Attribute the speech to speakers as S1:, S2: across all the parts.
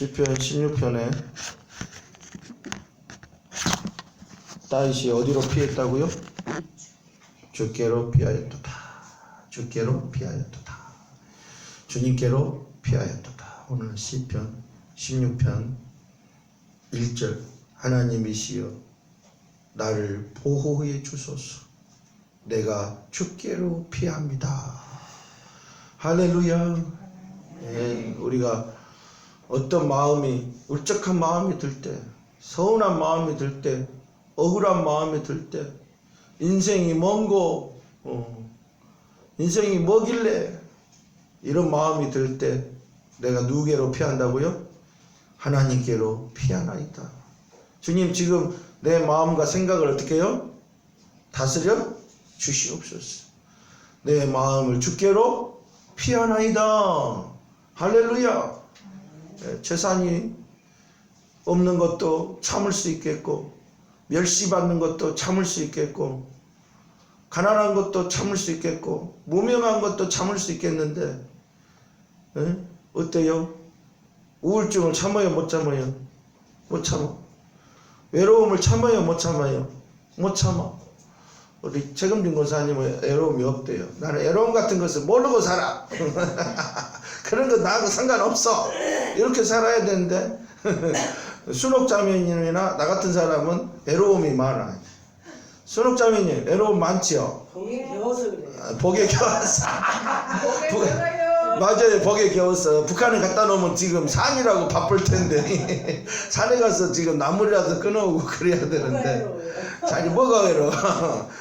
S1: 시편 16편에 다윗이 어디로 피했다고요? 주께로 피하였도다. 주께로 피하였도다. 주님께로 피하였도다. 오늘 시편 16편 1절 하나님이시여 나를 보호해 주소서. 내가 주께로 피합니다. 할렐루야. 예, 우리가 어떤 마음이 울적한 마음이 들 때, 서운한 마음이 들 때, 억울한 마음이 들 때, 인생이 먼고 어, 인생이 뭐길래 이런 마음이 들 때 내가 누구께로 피한다고요? 하나님께로 피하나이다. 주님 지금 내 마음과 생각을 어떻게 해요? 다스려 주시옵소서. 내 마음을 주께로 피하나이다. 할렐루야. 예, 재산이 없는 것도 참을 수 있겠고 멸시받는 것도 참을 수 있겠고 가난한 것도 참을 수 있겠고 무명한 것도 참을 수 있겠는데 예? 어때요? 우울증을 참아요 못 참아요? 못 참아 외로움을 참아요 못 참아요? 못 참아 우리 책임진 권사님은 외로움이 없대요 나는 외로움 같은 것을 모르고 살아 그런 거 나하고 상관없어. 이렇게 살아야 되는데. 순옥자매님이나 나 같은 사람은 외로움이 많아. 순옥자매님 외로움 많지요?
S2: 거기 배워서 그래.
S1: 아, 복에
S3: 먹어요.
S1: 맞아요. 복에 겨웠어 북한에 갖다 놓으면 지금 산이라고 바쁠 텐데. 산에 가서 지금 나물이라도 끊어오고 그래야 되는데. 자기 뭐가 외로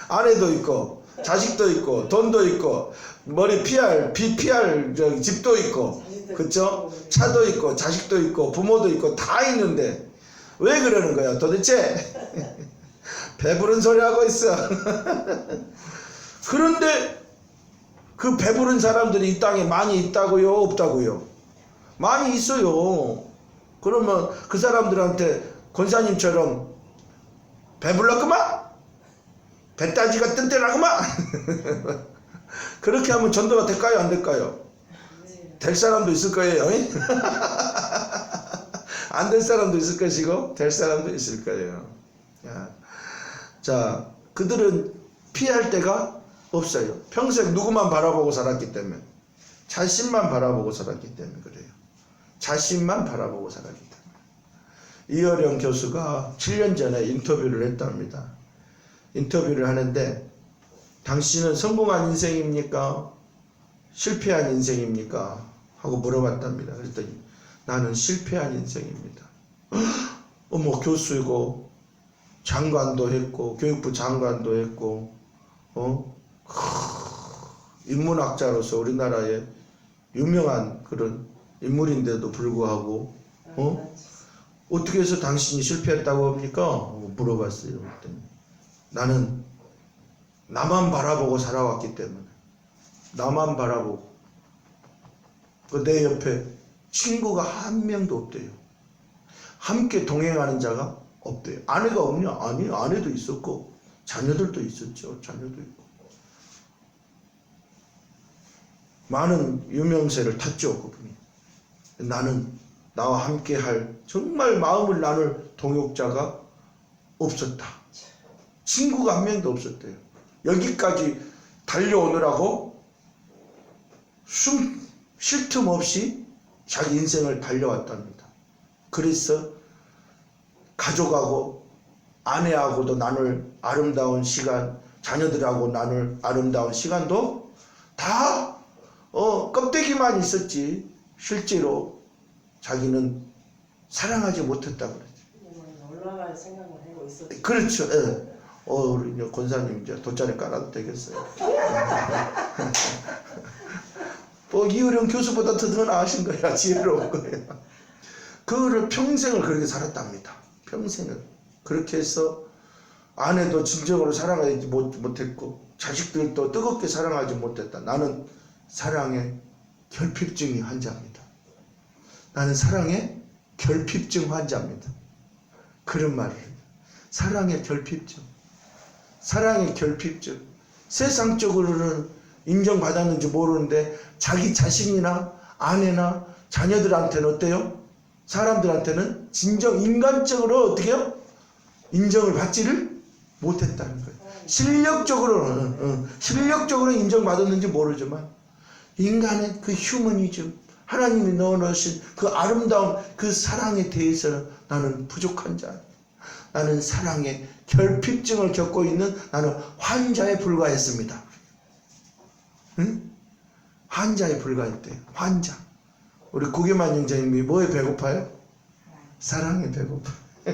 S1: 아내도 있고 자식도 있고 돈도 있고 머리 피할 비 피할 저 집도 있고 그쵸? 차도 있고 자식도 있고 부모도 있고 다 있는데 왜 그러는 거야 도대체? 배부른 소리 하고 있어. 그런데 그 배부른 사람들이 이 땅에 많이 있다고요 없다고요? 많이 있어요. 그러면 그 사람들한테 권사님처럼 배불렀구만 배따지가 뜬뜬하구만. 그렇게 하면 전도가 될까요? 안 될까요? 될 사람도 있을 거예요 안 될 사람도 있을 것이고 될 사람도 있을 거예요. 야. 자 그들은 피할 데가 없어요. 평생 누구만 바라보고 살았기 때문에. 자신만 바라보고 살았기 때문에 그래요. 자신만 바라보고 살았기 때문에. 이어령 교수가 7년 전에 인터뷰를 했답니다 인터뷰를 하는데 당신은 성공한 인생입니까? 실패한 인생입니까? 하고 물어봤답니다. 그랬더니 나는 실패한 인생입니다. 어머 교수이고 장관도 했고 교육부 장관도 했고 어 크, 인문학자로서 우리나라의 유명한 그런 인물인데도 불구하고 어 어떻게 해서 당신이 실패했다고 합니까? 물어봤어요. 그랬더니 나는 나만 바라보고 살아왔기 때문에 나만 바라보고 그 내 옆에 친구가 한 명도 없대요. 함께 동행하는 자가 없대요. 아내가 없냐? 아니 아내도 있었고 자녀들도 있었죠. 자녀도 있고 많은 유명세를 탔죠 그분이. 나는 나와 함께 할 정말 마음을 나눌 동역자가 없었다. 친구가 한 명도 없었대요. 여기까지 달려오느라고 숨 쉴 틈 없이 자기 인생을 달려왔답니다. 그래서 가족하고 아내하고도 나눌 아름다운 시간, 자녀들하고 나눌 아름다운 시간도 다 어, 껍데기만 있었지 실제로 자기는 사랑하지 못했다고 그랬죠.
S2: 올라갈 생각을 하고 있었지.
S1: 그렇죠. 예. 어, 우리 이제 권사님 이제 돗자리 깔아도 되겠어요. 뭐 이효령 교수보다 더 나으신 거야. 지혜로운 거예요. 그거를 평생을 그렇게 살았답니다. 평생을 그렇게 해서 아내도 진정으로 사랑하지 못, 못했고 자식들도 뜨겁게 사랑하지 못했다. 나는 사랑의 결핍증이 환자입니다. 나는 사랑의 결핍증 환자입니다. 그런 말을. 사랑의 결핍증. 사랑의 결핍증. 세상적으로는 인정받았는지 모르는데 자기 자신이나 아내나 자녀들한테는 어때요? 사람들한테는 진정 인간적으로 어떻게 요? 인정을 받지를 못했다는 거예요. 실력적으로는 어, 실력적으로 인정받았는지 모르지만 인간의 그 휴머니즘 하나님이 넣어놓으신 그 아름다운 그 사랑에 대해서는 나는 부족한 자 나는 사랑의 결핍증을 겪고 있는 나는 환자에 불과했습니다. 응? 환자에 불과했대요. 환자. 우리 구기만 형제님이 뭐에 배고파요? 사랑에 배고파.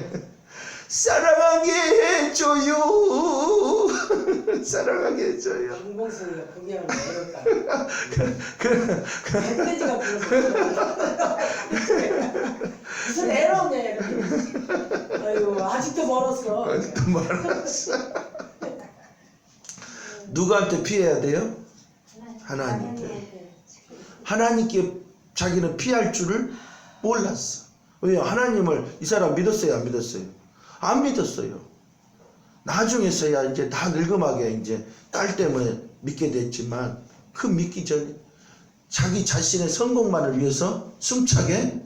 S1: 사랑하게 해줘요. 사랑하게 해줘요.
S2: 김봉순이가 구경을 어렵다.
S1: 그,
S2: 멧돼지가 불렀어. 무슨 애로 없냐 이렇게. 아이고 아직도 멀었어.
S1: 아직도 말았어. 누구한테 피해야 돼요? 하나님께. 하나님께 자기는 피할 줄을 몰랐어. 왜요? 하나님을 이 사람 믿었어요? 안 믿었어요? 안 믿었어요. 나중에서야 이제 다 늙음하게 이제 딸 때문에 믿게 됐지만 그 믿기 전에 자기 자신의 성공만을 위해서 숨차게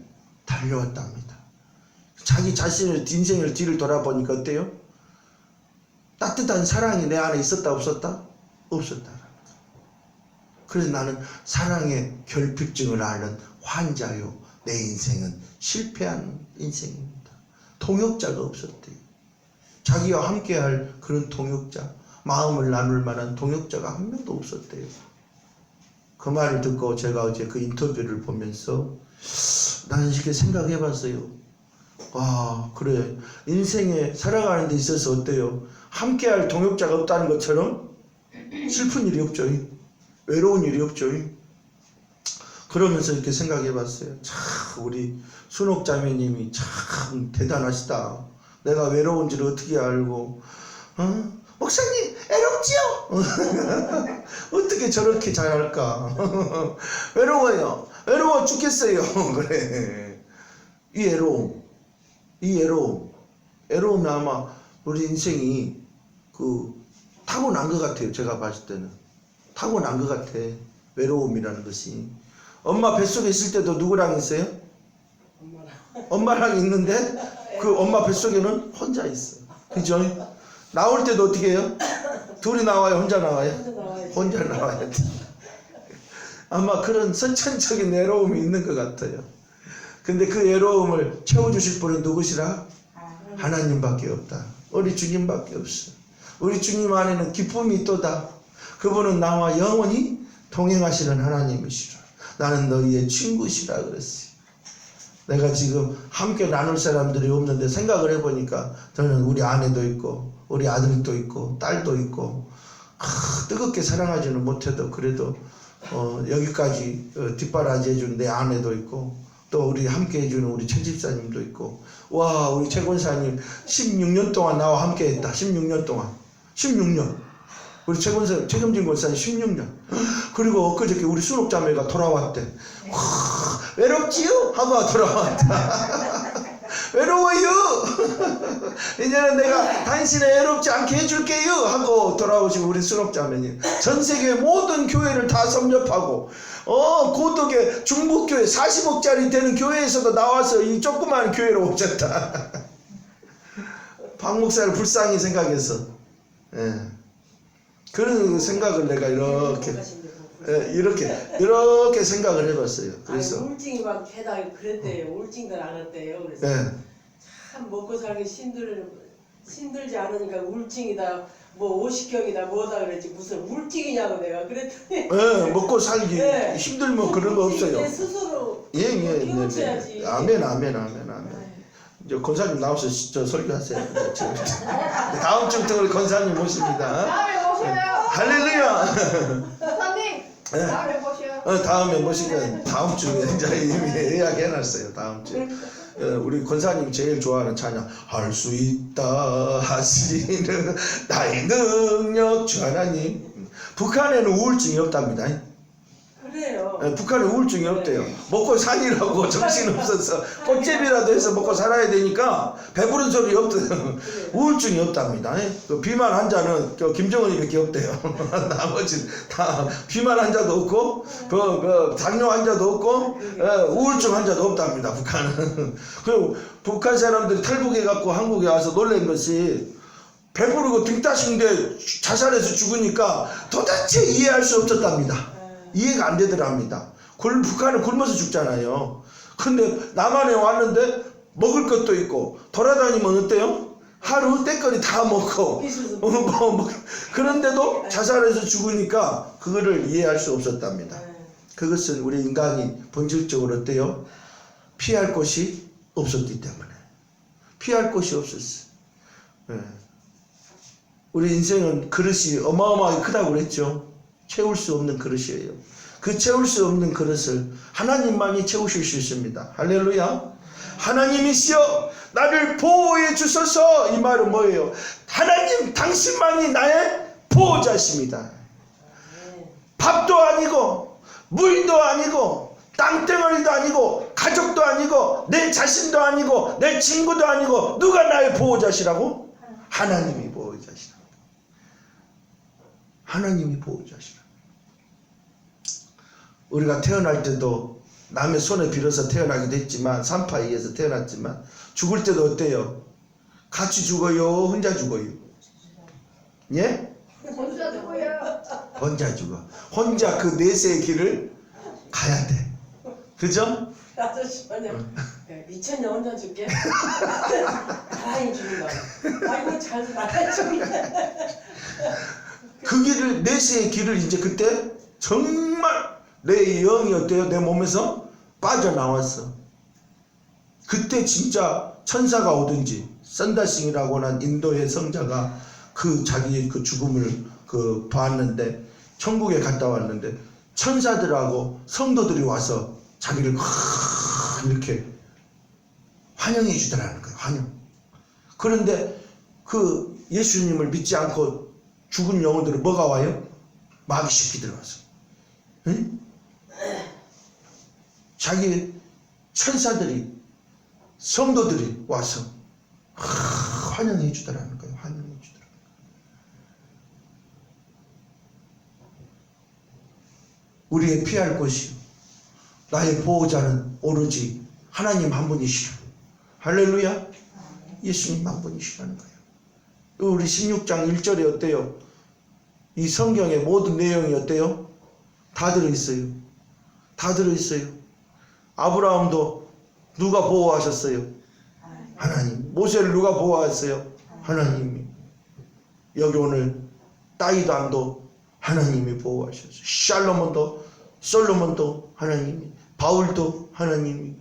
S1: 달려왔답니다. 자기 자신의 인생을 뒤를 돌아보니까 어때요? 따뜻한 사랑이 내 안에 있었다 없었다? 없었다. 그래서 나는 사랑의 결핍증을 앓는 환자요. 내 인생은 실패한 인생입니다. 동역자가 없었대요. 자기와 함께할 그런 동역자, 마음을 나눌 만한 동역자가 한 명도 없었대요. 그 말을 듣고 제가 어제 그 인터뷰를 보면서 나는 이렇게 생각해 봤어요. 와, 그래. 인생에 살아가는 데 있어서 어때요? 함께할 동역자가 없다는 것처럼 슬픈 일이 없죠. 외로운 일이 없죠. 그러면서 이렇게 생각해 봤어요. 참, 우리 순옥 자매님이 참 대단하시다. 내가 외로운지를 어떻게 알고, 어? 목사님, 외롭지요? 어떻게 저렇게 잘할까? 외로워요. 외로워 죽겠어요. 그래. 이 외로움, 이 외로움, 외로움이 아마 우리 인생이 그 타고난 것 같아요. 제가 봤을 때는. 타고난 것 같아. 외로움이라는 것이. 엄마 뱃속에 있을 때도 누구랑 있어요?
S2: 엄마랑.
S1: 엄마랑 있는데 그 엄마 뱃속에는 혼자 있어. 그죠? 나올 때도 어떻게 해요? 둘이 나와요? 혼자 나와요?
S2: 혼자 나와야
S1: 돼. 아마 그런 선천적인 외로움이 있는 것 같아요. 근데 그 외로움을 채워주실 분은 누구시라? 하나님밖에 없다. 우리 주님밖에 없어. 우리 주님 안에는 기쁨이 있도다. 그분은 나와 영원히 동행하시는 하나님이시라. 나는 너희의 친구시라 그랬어요. 내가 지금 함께 나눌 사람들이 없는데 생각을 해보니까 저는 우리 아내도 있고 우리 아들도 있고 딸도 있고 아, 뜨겁게 사랑하지는 못해도 그래도 어, 여기까지 어, 뒷바라지 해준 내 아내도 있고 또 우리 함께 해주는 우리 최 집사님도 있고. 와 우리 최 권사님 16년 동안 나와 함께 했다. 16년 동안. 16년 우리 최 권사 최금진 권사님 16년. 그리고 엊그저께 우리 순옥자매가 돌아왔대. 와, 외롭지요? 하고 돌아왔다. 외로워요? 이제는 내가 당신을 외롭지 않게 해줄게요. 하고 돌아오신 우리 순옥자매님. 전 세계 모든 교회를 다 섭렵하고 어 고독의 중북교회 40억짜리 되는 교회에서도 나와서 이 조그마한 교회로 오셨다. 박 목사를 불쌍히 생각해서. 예. 그런 생각을 내가 이렇게 예, 이렇게 이렇게 생각을 해봤어요 그래서
S2: 아니, 우울증이 막 게다가 그랬대요. 우울증도 나갔대요. 그래서
S1: 예.
S2: 참 먹고 살기 힘들 힘들지 않으니까 우울증이다. 뭐 오십경이다 뭐다 그랬지 무슨 우울증이냐고 내가 그랬더니
S1: 예, 먹고 살기
S2: 네.
S1: 힘들면 그런 거 없어요
S2: 내 스스로
S1: 예, 예, 네,
S2: 깨우쳐야지.
S1: 네. 아멘, 아멘, 아멘, 아멘. 이제 권사님 시- 저 설교하세요. 네. 다음 주부터 우리 권사님 모십니다.
S3: 모셔요.
S1: 할렐루야. 네.
S3: 다음에 모셔요.
S1: 어, 다음에 모시면 다음 주에 이제 이미 예약해놨어요. 다음 주. 어, 우리 권사님 제일 좋아하는 찬양 할 수 있다 하시는 나의 능력 주 하나님. 북한에는 우울증이 없답니다.
S2: 그래요.
S1: 예, 북한에 우울증이 없대요.
S2: 네.
S1: 먹고 살이라고 정신 없어서 꽃제비라도 해서 먹고 살아야 되니까 배부른 소리 없대요. 우울증이 없답니다. 예? 그 비만 환자는 그 김정은이밖에 없대요. 나머지 다 비만 환자도 없고 그, 그 당뇨 환자도 없고 예, 우울증 환자도 없답니다. 북한은. 그리고 북한 사람들이 탈북해 갖고 한국에 와서 놀란 것이 배부르고 등 따신데 자살해서 죽으니까 도대체 이해할 수 없었답니다. 이해가 안 되더랍니다. 굶, 북한은 굶어서 죽잖아요. 근데 남한에 왔는데 먹을 것도 있고 돌아다니면 어때요? 하루 때거리 다 먹고
S2: 어,
S1: 뭐, 뭐, 그런데도 자살해서 죽으니까 그거를 이해할 수 없었답니다.
S2: 네.
S1: 그것은 우리 인간이 본질적으로 어때요? 피할 곳이 없었기 때문에 피할 곳이 없었어. 예. 우리 인생은 그릇이 어마어마하게 크다고 그랬죠. 채울 수 없는 그릇이에요. 그 채울 수 없는 그릇을 하나님만이 채우실 수 있습니다. 할렐루야. 하나님이시여 나를 보호해 주소서 이 말은 뭐예요? 하나님 당신만이 나의 보호자십니다.
S2: 네.
S1: 밥도 아니고 물도 아니고 땅덩어리도 아니고 가족도 아니고 내 자신도 아니고 내 친구도 아니고 누가 나의 보호자시라고? 하나님이 보호자시라. 하나님이 보호자시라. 우리가 태어날 때도 남의 손에 빌어서 태어나기도 했지만 산파에 의해서 태어났지만 죽을 때도 어때요? 같이 죽어요? 혼자 죽어요? 예?
S3: 혼자 누구야?
S1: 혼자 죽어. 혼자 그 내세의 길을 가야 돼. 그죠?
S2: 아저씨만요. 미쳤냐 혼자 줄게. 가만히 죽는다. 아이고 잘 나가 죽는다.
S1: 그 길을 내세의 길을 이제 그때 정말 내 영이 어때요? 내 몸에서 빠져나왔어. 그때 진짜 천사가 오든지 썬다싱이라고 하는 인도의 성자가 그 자기의 그 죽음을 그 봤는데 천국에 갔다 왔는데 천사들하고 성도들이 와서 자기를 막 이렇게 환영해 주더라는 거예요. 환영. 그런데 그 예수님을 믿지 않고 죽은 영혼들은 뭐가 와요? 마귀 새끼들 와서. 응? 자기 천사들이 성도들이 와서 하, 환영해 주더라는 거예요. 환영해 주더라. 우리의 피할 곳이 나의 보호자는 오로지 하나님 한 분이시라. 할렐루야. 예수님 한 분이시라는 거예요. 우리 16장 1절에 어때요? 이 성경의 모든 내용이 어때요? 다 들어있어요. 다 들어있어요. 아브라함도 누가 보호하셨어요? 하나님. 모세를 누가 보호하셨어요? 하나님이. 여기 오늘 따이담도 하나님이 보호하셨어요. 샬로몬도 솔로몬도 하나님이. 바울도 하나님이.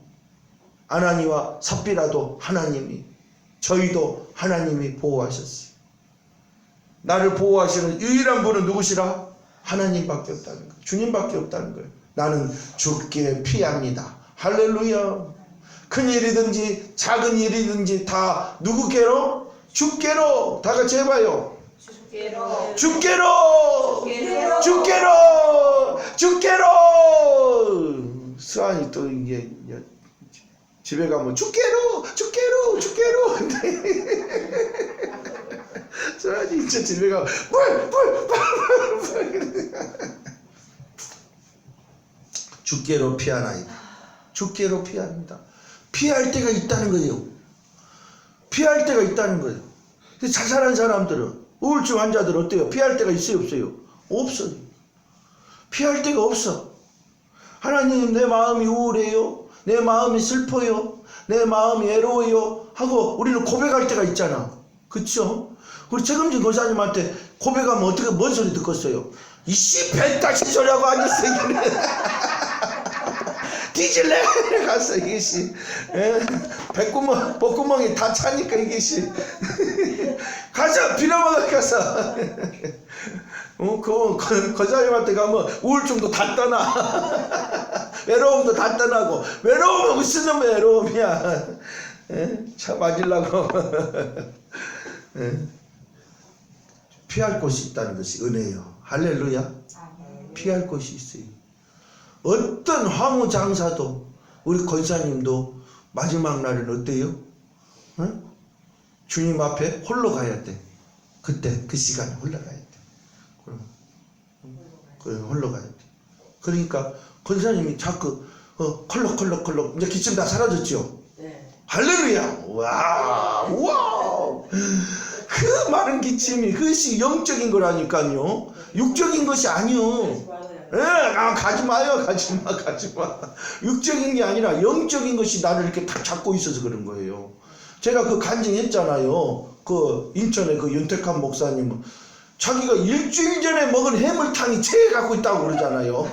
S1: 아나니와 삽비라도 하나님이. 저희도 하나님이 보호하셨어요. 나를 보호하시는 유일한 분은 누구시라? 하나님밖에 없다는 거예요. 주님밖에 없다는 거예요. 나는 죽게 피합니다. 할렐루야. 큰 일이든지 작은 일이든지 다 누구께로? 죽게로. 다 같이 해봐요.
S3: 죽게로.
S1: 죽게로.
S3: 죽게로.
S1: 죽게로. 수환이 또 이게 집에 가면 죽게로. 죽게로. 죽게로. 수환이 이제 집에 가면 불, 불, 불, 불, 불. 죽게로 피하나이다. 죽게로 피합니다. 피할 때가 있다는 거예요. 피할 때가 있다는 거예요. 자살한 사람들은 우울증 환자들 어때요? 피할 때가 있어요, 없어요? 없어요. 피할 데가 없어. 하나님 내 마음이 우울해요. 내 마음이 슬퍼요. 내 마음이 외로워요. 하고 우리는 고백할 때가 있잖아. 그쵸? 우리 책임진 권사님한테 고백하면 어떻게 뭔 소리 듣겠어요? 이씨 벤따신 소리하고 앉았어 이래. 뒤질래? 갔어 이게 씨 예? 배구멍 복구멍이 다 차니까 이게 씨. 가서 빌어먹어 가서. 어, 그, 그, 거사님한테 가면 우울증도 다 떠나. 외로움도 다 떠나고. 외로움은 무슨 놈의 외로움이야. 예? 차 맞으려고. 예? 피할 곳이 있다는 것이 은혜예요. 할렐루야. 피할 곳이 있어요 어떤 화무 장사도 우리 권사님도 마지막 날은 어때요? 응? 주님 앞에 홀로 가야 돼. 그때 그 시간에 홀로 가야 돼. 그럼 그 홀로 가야 돼. 그러니까 권사님이 자꾸 어, 컬럭컬럭컬럭 이제 기침 다 사라졌죠.
S2: 네.
S1: 할렐루야! 와! 와! 그 많은 기침이 그것이 영적인 거라니까요. 육적인 것이 아니요. 예, 아, 가지 마요, 가지 마, 가지 마. 육적인 게 아니라 영적인 것이 나를 이렇게 딱 잡고 있어서 그런 거예요. 제가 그 간증했잖아요. 그 인천의 그 윤택한 목사님은 자기가 일주일 전에 먹은 해물탕이 체해 갖고 있다고 그러잖아요.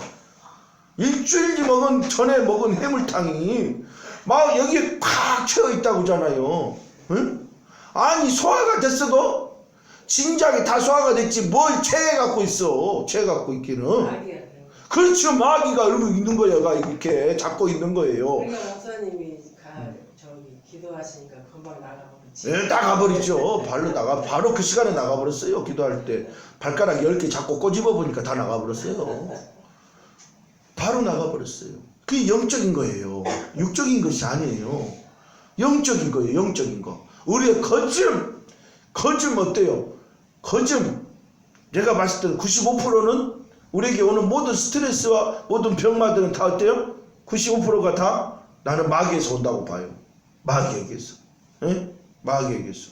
S1: 일주일 먹은 전에 먹은 해물탕이 막 여기에 꽉 채워 있다고 그러잖아요. 응? 아니 소화가 됐어도 진작에 다 소화가 됐지 뭘 체해 갖고 있어. 체해 갖고 있기는. 그렇죠. 마귀가 이러고 있는 거예요. 이렇게 잡고 있는 거예요.
S2: 그러니까 목사님이 가 저기 기도하시니까 금방 나가버리지.
S1: 예, 나가버리죠. 발로 나가, 바로 그 시간에 나가버렸어요. 기도할 때. 발가락 10개 잡고 꼬집어 보니까 다 나가버렸어요. 바로 나가버렸어요. 그게 영적인 거예요. 육적인 것이 아니에요. 영적인 거예요. 영적인 거. 우리의 거점, 거점 어때요? 거점. 제가 봤을 때는 95%는 우리에게 오는 모든 스트레스와 모든 병마들은 다 어때요? 95%가 다 나는 마귀에서 온다고 봐요. 마귀에게서. 예? 마귀에게서.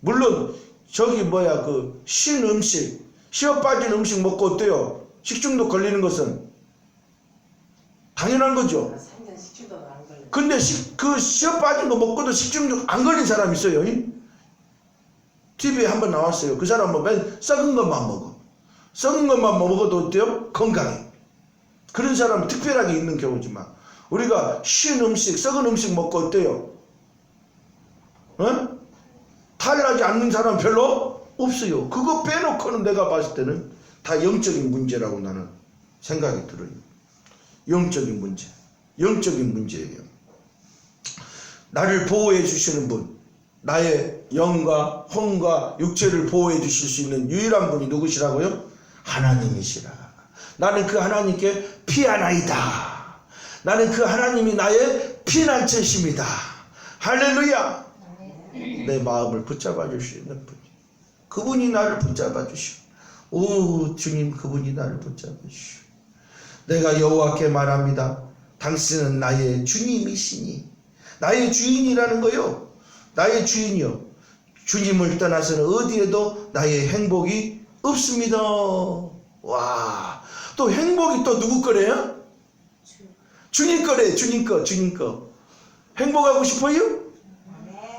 S1: 물론 저기 뭐야 그 신 음식, 시어 빠진 음식 먹고 어때요? 식중독 걸리는 것은 당연한 거죠.
S2: 3년 식주도 안 걸려.
S1: 근데 식, 그 시어 빠진 거 먹고도 식중독 안 걸린 사람 있어요. TV에 한번 나왔어요. 그 사람은 맨 썩은 것만 먹어. 썩은 것만 먹어도 어때요? 건강해. 그런 사람은 특별하게 있는 경우지만 우리가 신 음식, 썩은 음식 먹고 어때요? 어? 탈나지 않는 사람 별로 없어요. 그거 빼놓고는 내가 봤을 때는 다 영적인 문제라고 나는 생각이 들어요. 영적인 문제. 영적인 문제예요. 나를 보호해 주시는 분, 나의 영과 혼과 육체를 보호해 주실 수 있는 유일한 분이 누구시라고요? 하나님이시라. 나는 그 하나님께 피하나이다. 나는 그 하나님이 나의 피난처십니다. 할렐루야. 내 마음을 붙잡아 주시는 분. 그분이 나를 붙잡아 주시오. 오 주님 그분이 나를 붙잡아 주시오. 내가 여호와께 말합니다. 당신은 나의 주님이시니 나의 주인이라는 거요. 나의 주인이요. 주님을 떠나서는 어디에도 나의 행복이 없습니다. 와. 또 행복이 또 누구 거래요? 주님 거래. 주님 거. 주님 거. 행복하고 싶어요?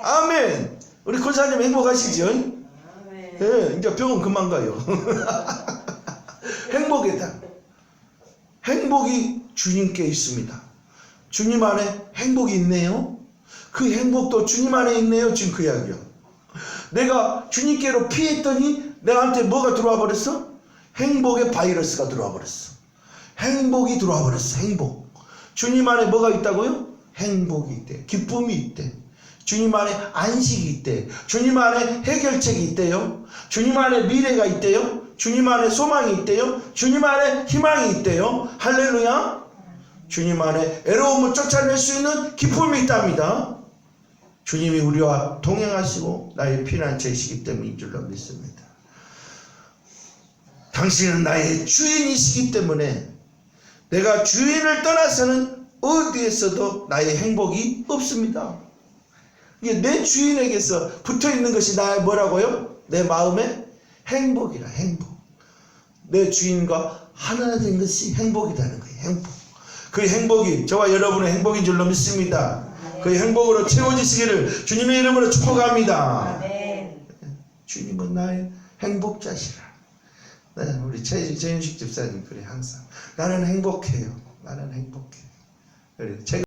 S1: 아멘. 우리 권사님 행복하시죠? 예, 이제 병원 그만 가요. 행복이다. 행복이 주님께 있습니다. 주님 안에 행복이 있네요. 그 행복도 주님 안에 있네요. 지금 그 이야기요. 내가 주님께로 피했더니 내한테 뭐가 들어와 버렸어? 행복의 바이러스가 들어와 버렸어. 행복이 들어와 버렸어. 행복. 주님 안에 뭐가 있다고요? 행복이 있대. 기쁨이 있대. 주님 안에 안식이 있대. 주님 안에 해결책이 있대요. 주님 안에 미래가 있대요. 주님 안에 소망이 있대요. 주님 안에 희망이 있대요. 할렐루야. 주님 안에 애로움을 쫓아낼 수 있는 기쁨이 있답니다. 주님이 우리와 동행하시고 나의 피난처이시기 때문인 줄로 믿습니다. 당신은 나의 주인이시기 때문에 내가 주인을 떠나서는 어디에서도 나의 행복이 없습니다. 이게 내 주인에게서 붙어 있는 것이 나의 뭐라고요? 내 마음의 행복이라 행복. 내 주인과 하나 된 것이 행복이라는 거예요. 행복. 그 행복이 저와 여러분의 행복인 줄로 믿습니다. 그 행복으로 채워지시기를 주님의 이름으로 축복합니다. 주님은 나의 행복자시라. 네, 우리 최, 최윤식 집사님 그래 항상 나는 행복해요. 나는 행복해. 그래.